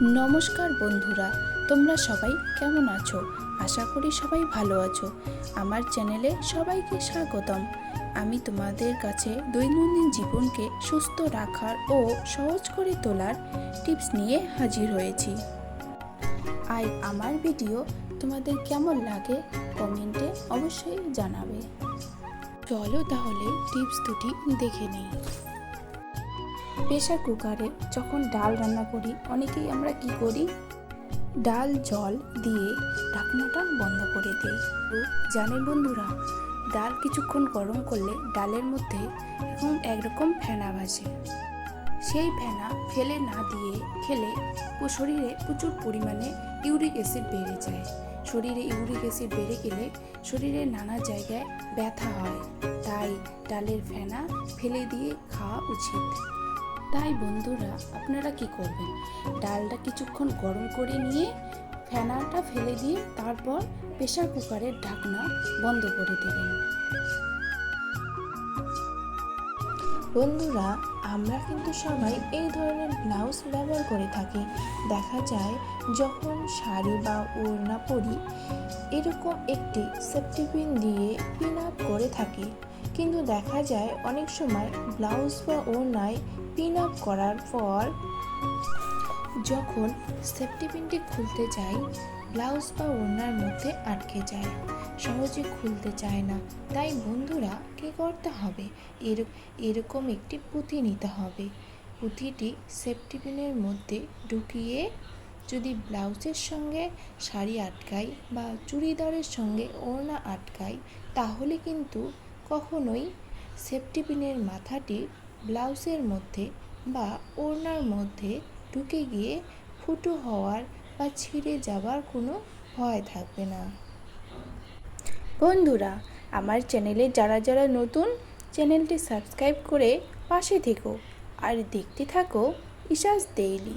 নমস্কার বন্ধুরা, তোমরা সবাই কেমন আছো? আশা করি সবাই ভালো আছো। আমার চ্যানেলে সবাইকে স্বাগতম। আমি তোমাদের কাছে দৈনন্দিন জীবনকে সুস্থ রাখার ও সহজ করে তোলার টিপস নিয়ে হাজির হয়েছি। আর আমার ভিডিও তোমাদের কেমন লাগে কমেন্টে অবশ্যই জানাবে। চলো তাহলে টিপস দুটি দেখে নেই। প্রেশার কুকারে যখন ডাল রান্না করি, অনেকেই আমরা কি করি? ডাল, জল দিয়ে ঢাকনাটা বন্ধ করে দিই। জানেন বন্ধুরা, ডাল কিছুক্ষণ গরম করলে ডালের মধ্যে এরকম একরকম ফেনা ভাসে। সেই ফেনা ফেলে না দিয়ে খেলে শরীরে প্রচুর পরিমাণে ইউরিক অ্যাসিড বেড়ে যায়। শরীরে ইউরিক অ্যাসিড বেড়ে গেলে শরীরে নানা জায়গায় ব্যথা হয়। তাই ডালের ফেনা ফেলে দিয়ে খাওয়া উচিত। তাই বন্ধুরা, আপনারা কি করবেন? ডালটা কিছুক্ষণ গরম করে নিয়ে ফেনাটা ফেলে দিয়ে তারপর প্রেশার কুকারের ঢাকনা বন্ধ করে দেবেন। বন্ধুরা, আমরা কিন্তু সবাই এই ধরনের ব্লাউজ ব্যবহার করে থাকি। দেখা যায়, যখন শাড়ি বা ওড়না পরি, এরকম একটি সেফটি পিন দিয়ে পিন আপ করে থাকি। কিন্তু দেখা যায়, অনেক সময় ব্লাউজ বা ওড়নায় পিন আপ করার পর, যখন সেফটি পিনটি খুলতে যাই ব্লাউজ বা ওড়নার মধ্যে আটকে যায়। সহজে খুলতে চায় না। তাই বন্ধুরা কী করতে হবে? এর, এরকম একটি পুঁথি নিতে হবে। পুঁথিটি সেফটি পিনের মধ্যে ঢুকিয়ে যদি ব্লাউজের সঙ্গে শাড়ি আটকাই বা চুড়িদারের সঙ্গে ওড়না আটকাই তাহলে কিন্তু কখনোই সেফটি পিনের মাথাটি ব্লাউজের মধ্যে বা ওড়নার মধ্যে ঢুকে গিয়ে ফুটো হওয়ার বা ছিঁড়ে যাবার কোনো ভয় থাকবে না। বন্ধুরা, আমার চ্যানেলে যারা যারা নতুন, চ্যানেলটি সাবস্ক্রাইব করে পাশে থেকো আর দেখতে থাকো ইশাস ডেইলি।